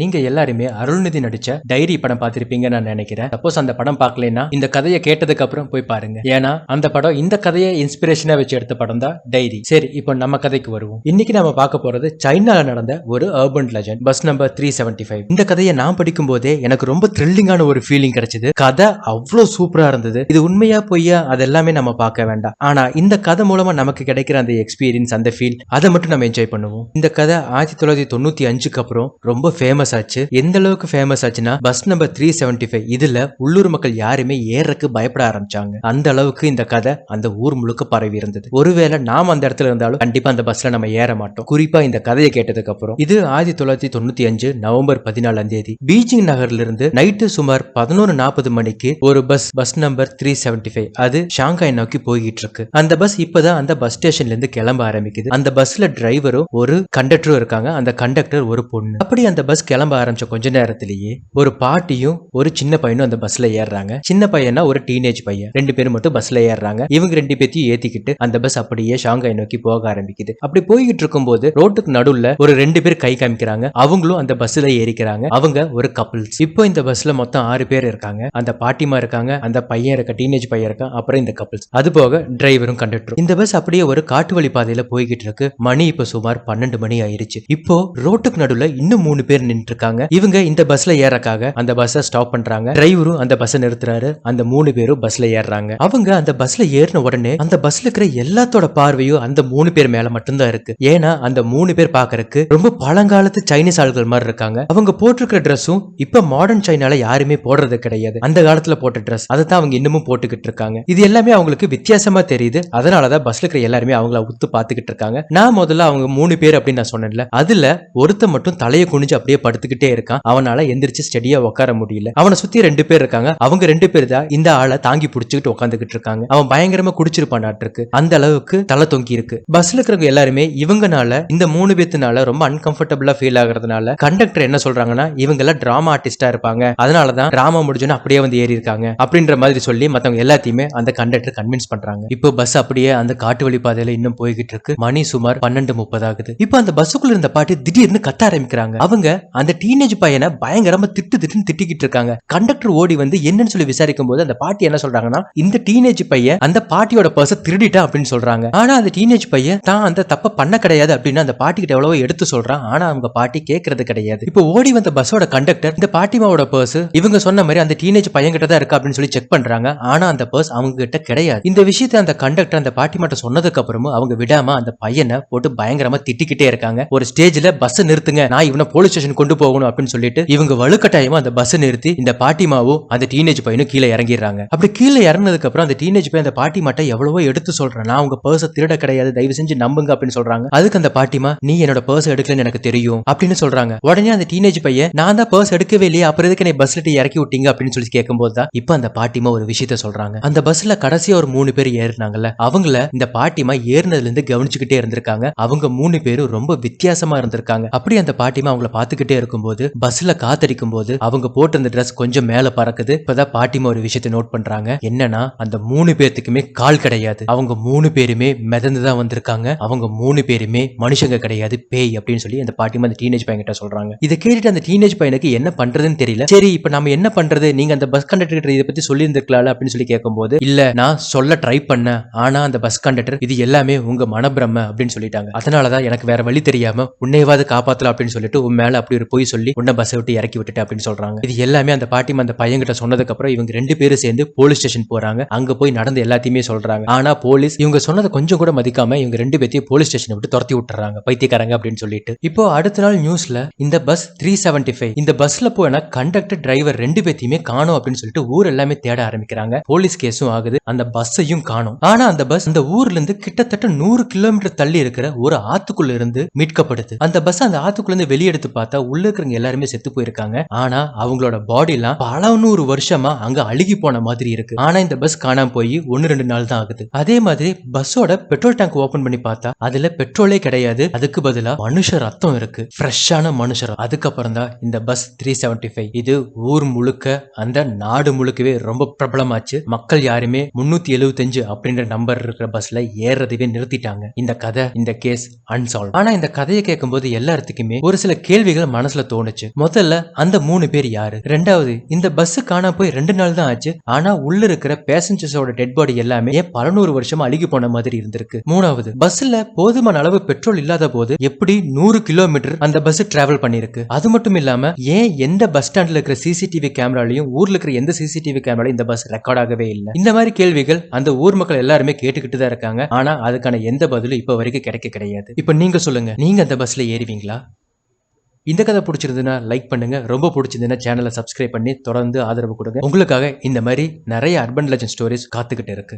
நீங்க எல்லாருமே அருள்நிதி நடிச்ச டைரி படம் பார்த்திருப்பீங்கன்னு நான் நினைக்கிறேன். சப்போஸ் அந்த படம் பார்க்கலனா இந்த கதையை கேட்டதுக்கு அப்புறம் போய் பாருங்க. ஏன்னா அந்த படம் இந்த கதையை இன்ஸ்பிரேஷனா வச்சு எடுத்த படம் தான் டைரி. சரி இப்போ நம்ம கதைக்கு வருவோம். இன்னைக்கு நம்ம பார்க்க போறது சைனால நடந்த ஒரு urban legend bus number three seventy five இந்த கதையை நான் படிக்கும் போதே எனக்கு ரொம்ப த்ரில்லிங்கான ஒரு ஃபீலிங் கிடைச்சது. கதை அவ்வளோ சூப்பரா இருந்தது. இது உண்மையா பொய்யா அதெல்லாமே நம்ம பார்க்க வேண்டாம். ஆனா இந்த கதை மூலமா நமக்கு கிடைக்கிற அந்த எக்ஸ்பீரியன்ஸ் அந்த ஃபீல் அதை மட்டும் நம்ம என்ஜாய் பண்ணுவோம். இந்த கதை ஆயிரத்தி தொள்ளாயிரத்தி தொண்ணூத்தி அஞ்சுக்கு அப்புறம் ரொம்ப ஃபேமஸ் ஆச்சு. எந்த அளவுக்கு ஃபேமஸ் ஆச்சுன்னா bus number three seventy five இதுல உள்ளூர் மக்கள் யாருமே ஏறக்கு பயப்பட ஆரம்பிச்சாங்க. அந்த அளவுக்கு இந்த கதை அந்த ஊர் முழுக்க பரவி இருந்தது. ஒருவேளை நாம அந்த இடத்துல இருந்தாலும் கண்டிப்பா அந்த பஸ்ல நம்ம ஏற மாட்டோம். குறிப்பா இந்த கதையை கேட்டதுக்கு அப்புறம். இது ஆயிரத்தி தொள்ளாயிரத்தி தொண்ணூத்தி அஞ்சு நவம்பர் பதினாலாம் தேதி. பீஜிங் நகர்ல இருந்து நைட்டு சுமார் பதினோரு நாற்பது மணிக்கு ஒரு bus bus number three seventy five அது ஷாங்காய் நோக்கி போய்கிட்டு இருக்கு அந்த பஸ் இப்பதான் அந்த பஸ் ஸ்டேஷன்ல இருந்து கிளம்ப ஆரம்பிக்குது. அந்த பஸ்ல டிரைவரும் ஒரு கண்டக்டரும் இருக்காங்க. அந்த கண்டக்டர் ஒரு பொண்ணு. அப்படி அந்த பஸ் கிளம்ப ஆரம்பிச்ச கொஞ்ச நேரத்திலேயே ஒரு பாட்டியும் ஒரு சின்ன பையனும் அந்த பஸ்ல ஏறுறாங்க. சின்ன பையனா ஒரு டீனேஜ் பையன். ரெண்டு பேரும் மட்டும் பஸ்ல ஏறுறாங்க. இவங்க ரெண்டு பேத்தையும் ஏத்திக்கிட்டு அந்த பஸ் அப்படியே ஷாங்காய் நோக்கி போக ஆரம்பிக்குது. அப்படி போய்கிட்டு இருக்கும்போது ரோட்டுக்கு நடுவுல ஒரு ரெண்டு பேர் கை காமிக்கிறாங்க. அவங்களும் அந்த பஸ்ல ஏறிக்கிறாங்க. அவங்க ஒரு கப்பிள்ஸ் இப்போ இந்த பஸ்ல மொத்தம் ஆறு பேர் இருக்காங்க. அந்த பாட்டிமா இருக்காங்க அந்த பையன் இருக்க டீனேஜ் பையன் இருக்கான் அப்புறம் இந்த கப்பிள்ஸ் அது போக டிரைவரும் கண்டக்டரும் இந்த பஸ் அப்படியே ஒரு காட்டு வழி பாதையில போய்கிட்டு இருக்கு. மணி இப்ப சுமார் பன்னெண்டு மணி ஆயிருச்சு. இப்போ ரோட்டுக்கு நடுவுல இன்னும் மூணு பேர் நின்று இருக்காங்க இவங்க இந்த பஸ்ல ஏறக்காக அந்த பஸ்ஸை ஸ்டாப் பண்றாங்க. டிரைவரும் அந்த பஸ்ஸை நிறுத்துறாரு. அந்த மூணு பேரும் பஸ்ல ஏறுறாங்க. அவங்க அந்த பஸ்ல ஏறின உடனே அந்த பஸ்ல இருக்கிற எல்லாத்தோட பார்வையும் அந்த மூணு பேர் மேல மட்டும்தான் இருக்கு. ஏன்னா அந்த மூணு பேர் பாக்குறதுக்கு ரொம்ப பழங்காலத்து சைனீஸ் ஆள்கள் மாதிரி இருக்காங்க. அவங்க போட்டிருக்கிற ட்ரெஸ்ஸும் இப்ப மாடர்ன் சைனால யாருமே போடுறது கிடையாது. அந்த காலத்துல போட்ட ட்ரெஸ் அதை தான் அவங்க இன்னமும் போட்டுக்கிட்டு இருக்காங்க. இது எல்லாமே அவங்களுக்கு வித்தியாசமா தெரியுது. அதனாலதான் பஸ்ல இருக்கிற எல்லாருமே அவங்கள உத்து பாத்துக்கிட்டு இருக்காங்க. நான் முதல்ல அவங்க மூணு பேர் அப்படின்னு நான் சொன்னேன்ல அதுல ஒருத்தன் மட்டும் தலையை குனிஞ்சு அப்படியே படுத்துக்கிட்டே இருக்கான். அவனால எந்திரிச்சு ஸ்டடியா உட்கார முடியல. அவனை சுத்தி ரெண்டு பேர் இருக்காங்க. அவங்க ரெண்டு பேர் தான் இந்த ஆளை தாங்கி பிடிச்சிக்கிட்டு உட்காந்துக்கிட்டு இருக்காங்க. அவன் பயங்கரமா குடிச்சிருப்பானாட்டு அந்த அளவுக்கு தலை தொங்கி இருக்கு. பஸ்ல இருக்கிறவங்க எல்லாருமே இவங்கனால இந்த மூணு பேத்துனால ரொம்ப அன்கம்ஃபர்டபுளா ஃபீல் ஆகுறதுனால கண்டக்டர் என்ன சொல்றாங்கன்னா இவங்க எல்லாம் டிராமா ஆர்டிஸ்டா இருப்பாங்க. அதனாலதான் டிராமா முடிஞ்சோன்னு அப்படியே வந்து ஏறி இருக்காங்க. அப்படின்ற மாதிரி சொல்லி மத்தவங்க எல்லாத்தையுமே அந்த கண்டக்டர் கன்வின்ஸ் பண்றாங்க. இப்போ பஸ் அப்படியே அந்த காட்டு வழி பாதையில இன்னும் போய்கிட்டு இருக்கு. மணி சுமார் பன்னெண்டு முப்பது ஆகுது. இப்போ அந்த பஸ்ஸுக்குள்ள இருந்த பாட்டி திடீர்னு கத்த ஆரம்பிக்கிறாங்க. அவங்க அந்த டீனேஜ் பையனை பயங்கரமா திட்டு திட்டுன்னு திட்டிக்கிட்டு இருக்காங்க. கண்டக்டர் ஓடி வந்து என்னன்னு சொல்லி விசாரிக்கும் போது அந்த பாட்டி என்ன சொல்றாங்கன்னா இந்த டீனேஜ் பையன் அந்த பாட்டியோட பர்ச திருடிட்டா அப்படின்னு சொல்றாங்க. ஆனா அந்த டீனேஜ் பையன் தான் அந்த தப்ப பண்ண கிடையாது அப்படின்னு அந்த பாட்டி கிட்ட எவ்வளவோ எடுத்து சொல்றான். ஆனா அவங்க பாட்டி கேட்கறது கிடையாது. இப்போ ஓடி வந்த பஸ்ஸோட கண்டக்டர் இந்த பாட்டிமாவோட பர்ஸ் இவங்க சொன்ன மாதிரி அந்த டீனேஜ் பையன் கிட்ட தான் இருக்கா அப்படின்னு சொல்லி செக் பண்றாங்க. ஆனா அந்த பர்ஸ் அவங்க கிட்ட கிடையாது. இந்த விஷயத்தை அந்த கண்டக்டர் அந்த பாட்டி சொன்னதுக்கு அப்புறமும் அவங்க விடாம அந்த பையனை போட்டு பயங்கரமா திட்டிக்கிட்டே இருக்காங்க. ஒரு ஸ்டேஜ்ல பஸ் நிறுத்துங்க. நான் இவனை போலீஸ் ஸ்டேஷன் கொண்டு போகணும் அப்படின்னு சொல்லிட்டு இவங்க வலுக்கட்டாயமா அந்த பஸ் நிறுத்தி இந்த பாட்டிமாவும் அந்த டீனேஜ் பையனும் கீழே இறங்கிடுறாங்க. அப்படி கீழே இறங்கினதுக்கு அப்புறம் அந்த டீனேஜ் பையன் அந்த பாட்டிமாட்ட எவ்வளவோ எடுத்து சொல்றேன். நான் உங்க பர்ச திருட கிடையாது தயவு செஞ்சு நம்புங்க அப்படின்னு சொல்றாங்க. அதுக்கு அந்த பாட்டிமா நீ என்னோட பர்ஸ் எடுக்கலன்னு எனக்கு தெரியும் அப்படின்னு சொல்றாங்க. உடனே அந்த டீனேஜ் பையன் நான் தான் பர்ஸ் எடுக்கவே இல்லையே அப்புறம் எதுக்கு என்னை பஸ்ல இறக்கி விட்டீங்க? அப்படின்னு சொல்லி கேட்கும்போது தான் இப்ப அந்த பாட்டிமா ஒரு விஷயத்த சொல்றாங்க. அந்த பஸ்ல கடைசியா ஒரு மூணு பேர் ஏறினாங்கல்ல அவங்கள இந்த பாட்டிமா ஏறினதுல இருந்து கவனிச்சுக்கிட்டே இருந்திருக்காங்க. அவங்க மூணு பேரும் ரொம்ப வித்தியாசமா இருந்திருக்காங்க. அப்படி அந்த பாட்டிமா அவங்கள பாத்துக்கிட்டே இருக்கும்போது பஸ்ல காத்தடிக்கும் போது அவங்க போட்டிருந்த ட்ரெஸ் கொஞ்சம் மேல பறக்குது. இப்பதான் பாட்டிமா ஒரு விஷயத்தை நோட் பண்றாங்க. என்னன்னா அந்த மூணு பேர்த்துக்குமே கால் கிடையாது. அவங்க மூணு பேருமே மிதந்துதான் வந்திருக்காங்க. அவங்க மூணு பேருமே மனுஷங்க கிடையாது. பேய் அப்படின்னு சொல்லி அந்த பாட்டிமா அந்த டீனேஜ் பையன் கிட்ட சொல்றாங்க. இதை கேட்டுட்டு அந்த டீனேஜ் பையனுக்கு என்ன பண்றதுன்னு தெரியல. சரி இப்ப நம்ம என்ன பண்றது? நீங்க அந்த பஸ் கண்டக்டர் கிட்ட இதை பத்தி சொல்லி இருந்திருக்கலாம் அப்படின்னு சொல்லி கேட்கும்போது இல்ல நான் சொல்ல ட்ரை பண்ணேன். ஆனா அந்த பஸ் கண்டக்டர் இது எல்லாமே உங்க மனப்பிரம அப்படின்னு சொல்லிட்டாங்க. அதனாலதான் எனக்கு வேற வழி தெரியாம உன்னையவாது காப்பாத்தலாம் அப்படின்னு சொல்லிட்டு உன் மேல அப்படி ஒரு போய் சொல்லி உன்னை பஸ்ஸை விட்டு இறக்கி விட்டுட்டு அப்படின்னு சொல்றாங்க. இது எல்லாமே அந்த பாட்டிமா அந்த பையன்கிட்ட சொன்னதுக்கு அப்புறம் இவங்க ரெண்டு பேரும் சேர்ந்து போலீஸ் ஸ்டேஷன் போறாங்க. அங்க போய் நடந்த எல்லாத்தையுமே சொல்றாங்க. ஆனா போலீஸ் இவங்க சொன்னதை கொஞ்சம் கூட மதிக்காம இவங்க ரெண்டு பேத்தையும் போலீஸ் ஸ்டேஷனை விட்டு துரத்தி விட்டுறாங்க பைத்தியக்காரங்க அப்படின்னு சொல்லிட்டு. இப்போ அடுத்த நாள் நியூஸ்ல இந்த பஸ் த்ரீ செவன்டி ஃபைவ் இந்த பஸ்ல போனா கண்டக்டர் டிரைவர் ரெண்டு பேத்தையுமே காணும் அப்படின்னு சொல்லிட்டு ஊர் எல்லாமே தேட ஆரம்பிக்கிறாங்க. போலீஸ் கேஸும் ஆகுது. அந்த பஸ்ஸையும் காணும். ஆனா அந்த பஸ் அந்த ஊர்ல இருந்து கிட்டத்தட்ட நூறு கிலோமீட்டர் தள்ளி இருக்கிற ஒரு ஆத்துக்குள்ள இருந்து மீட்கப்படுது. அந்த பஸ் அந்த ஆத்துக்குள்ள இருந்து வெளியெடுத்து பார்த்தா உள்ள இருக்கிறவங்க எல்லாருமே செத்து போயிருக்காங்க. ஆனா அவங்களோட பாடிலாம் பல நூறு வருஷமா அங்க அழுகி போன மாதிரி இருக்கு. ஆனா இந்த பஸ் காணாம போய் ஒன்னு ரெண்டு நாள் தான் ஆகுது. அதே மாதிரி பஸ்ஸோட பெட்ரோல் டேங்க் ஓபன் பண்ணி பார்த்தா அதுல பெட்ரோலே கிடையாது. அதுக்கு பதிலா மனுஷ ரத்தம் இருக்கு. ஃப்ரெஷ்ஷான மனுஷ அதுக்கப்புறம் தான் இந்த பஸ் த்ரீ செவன்டி ஃபைவ் இது ஊர் முழுக்க அந்த நாடு முழுக்கவே ரொம்ப பிரபலமாச்சு. மக்கள் யாருமே முன்னூத்தி எழுபத்தஞ்சு அப்படின்ற நம்பர் இருக்கிற பஸ்ல ஏறதையே நிறுத்திட்டாங்க. இந்த கதை இந்த கேஸ் அன்சால்வ் ஆனா இந்த கதையை கேட்கும்போது எல்லாத்துக்குமே ஒரு சில கேள்விகள் மன மனசுல தோணுச்சு. முதல்ல அந்த மூணு பேர் யாரு? ரெண்டாவது இந்த பஸ் காணாம போய் ரெண்டு நாள் தான் ஆச்சு. ஆனா உள்ள இருக்கிற பேசஞ்சர்ஸோட டெட் பாடி எல்லாமே ஏன் பல நூறு வருஷமா அழுகி போன மாதிரி இருந்திருக்கு? மூணாவது பஸ்ல போதுமான அளவு பெட்ரோல் இல்லாத போது எப்படி நூறு கிலோமீட்டர் அந்த பஸ் டிராவல் பண்ணிருக்கு? அது மட்டும் இல்லாம ஏன் எந்த பஸ் ஸ்டாண்ட்ல இருக்கிற சிசிடிவி கேமராலையும் ஊர்ல இருக்கிற எந்த சிசிடிவி கேமராலையும் இந்த பஸ் ரெக்கார்ட் ஆகவே இல்லை? இந்த மாதிரி கேள்விகள் அந்த ஊர் மக்கள் எல்லாருமே கேட்டுக்கிட்டு தான் இருக்காங்க. ஆனா அதுக்கான எந்த பதிலும் இப்ப வரைக்கும் கிடைக்க கிடையாது. இப்ப நீங்க சொல்லுங்க நீங்க அந்த பஸ்ல ஏறுவீங்களா? இந்த கதை பிடிச்சிருந்ததுன்னா லைக் பண்ணுங்க. ரொம்ப பிடிச்சிருந்ததுன்னா சேனலை சப்ஸ்கிரைப் பண்ணி தொடர்ந்து ஆதரவு கொடுங்க. உங்களுக்காக இந்த மாதிரி நிறைய அர்பன் லெஜன் ஸ்டோரிஸ் காத்துக்கிட்டு இருக்கு.